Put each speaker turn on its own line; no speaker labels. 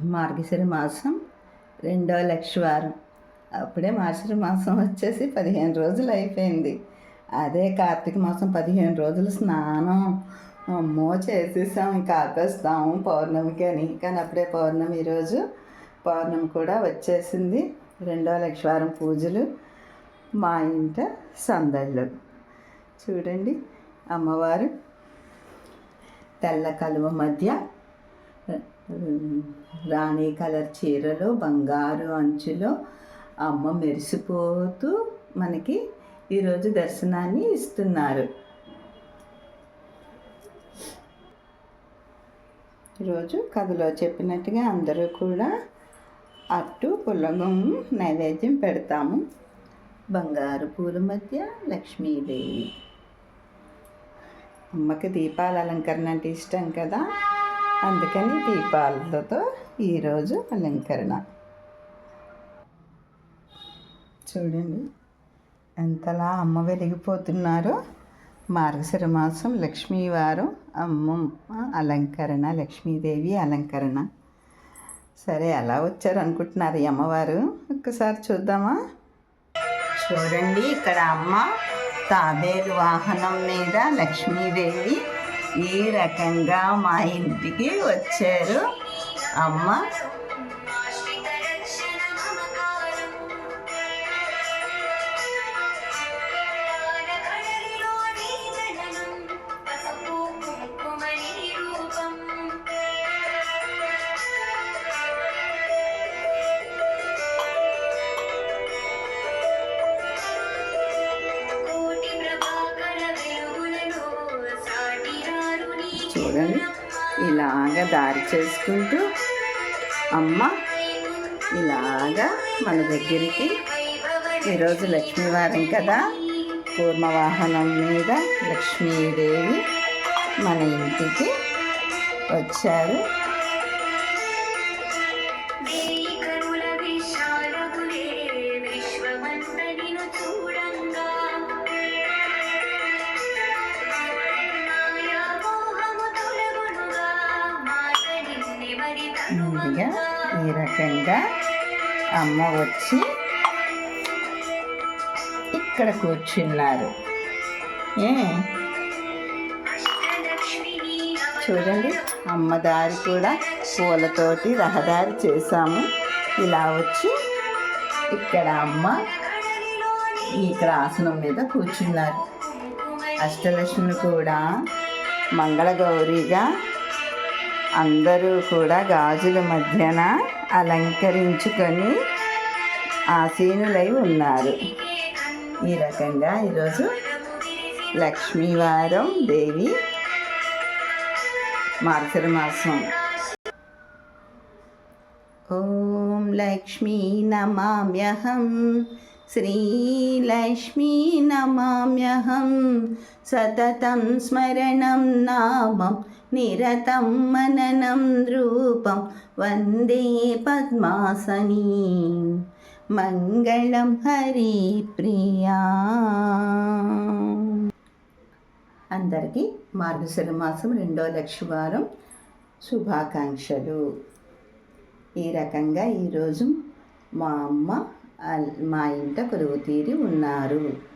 మార్గశిర మాసం రెండో లక్షవారం. అప్పుడే మార్గశిర మాసం వచ్చేసి పదిహేను రోజులు అయిపోయింది. అదే కార్తీక మాసం పదిహేను రోజులు స్నానం అమ్మో చేసేసాం. ఇంకా ఆపేస్తాము పౌర్ణమికి అని. కానీ అప్పుడే పౌర్ణమి ఈరోజు పౌర్ణమి కూడా వచ్చేసింది. రెండో లక్షవారం పూజలు మా ఇంట సందళ్ళు. చూడండి అమ్మవారు తెల్ల కలువ మధ్య రాణి కలర్ చీరలో బంగారు అంచులో అమ్మ మెరిసిపోతూ మనకి ఈరోజు దర్శనాన్ని ఇస్తున్నారు. ఈరోజు కథలో చెప్పినట్టుగా అందరూ కూడా అట్టు పుల్లగం నైవేద్యం పెడతాము. బంగారు పూల మధ్య లక్ష్మీదేవి. అమ్మకి దీపాల అలంకరణ అంటే ఇష్టం కదా? అందుకని దీపాలతో ఈరోజు అలంకరణ. చూడండి ఎంతలా అమ్మ వెలిగిపోతున్నారో. మార్గశిర మాసం లక్ష్మీవారం అమ్మ అలంకరణ లక్ష్మీదేవి అలంకరణ. సరే ఎలా వచ్చారు అనుకుంటున్నారు ఈ అమ్మవారు. ఒక్కసారి చూద్దామా? చూడండి ఇక్కడ అమ్మ తాబేలు వాహనం మీద లక్ష్మీదేవి ఈ రకంగా మా ఇంటికి వచ్చారు. అమ్మ చూడండి. ఇలాగ దారి చేసుకుంటూ అమ్మ ఇలాగా మన దగ్గరికి. ఈరోజు లక్ష్మీవారం కదా. పూర్ణవాహనం మీద లక్ష్మీదేవి మన ఇంటికి వచ్చారు. కొద్దిగా ఈ రకంగా అమ్మ వచ్చి ఇక్కడ కూర్చున్నారు. ఏ? చూడండి అమ్మదారి కూడా పూలతోటి రహదారి చేశాము. ఇలా వచ్చి ఇక్కడ అమ్మ ఇక్కడ ఆసనం మీద కూర్చున్నారు. అష్టలక్ష్మి కూడా మంగళగౌరిగా అందరూ కూడా గాజుల మధ్యన అలంకరించుకొని ఆసీనులై ఉన్నారు. ఈ రకంగా ఈరోజు లక్ష్మీవారం దేవి మార్చర మాసం. ఓం లక్ష్మీ నమామ్యహం. శ్రీలక్ష్మీ నమామ్యహం సతతం స్మరణం నామం నిరతం మననం రూపం వందే పద్మాసనీ మంగళం హరి ప్రియా అందరికీ మార్గశిర మాసం రెండో లక్షవారం శుభాకాంక్షలు. ఈ రకంగా ఈరోజు మా అమ్మ మా ఇంట కొలువు తీరి ఉన్నారు.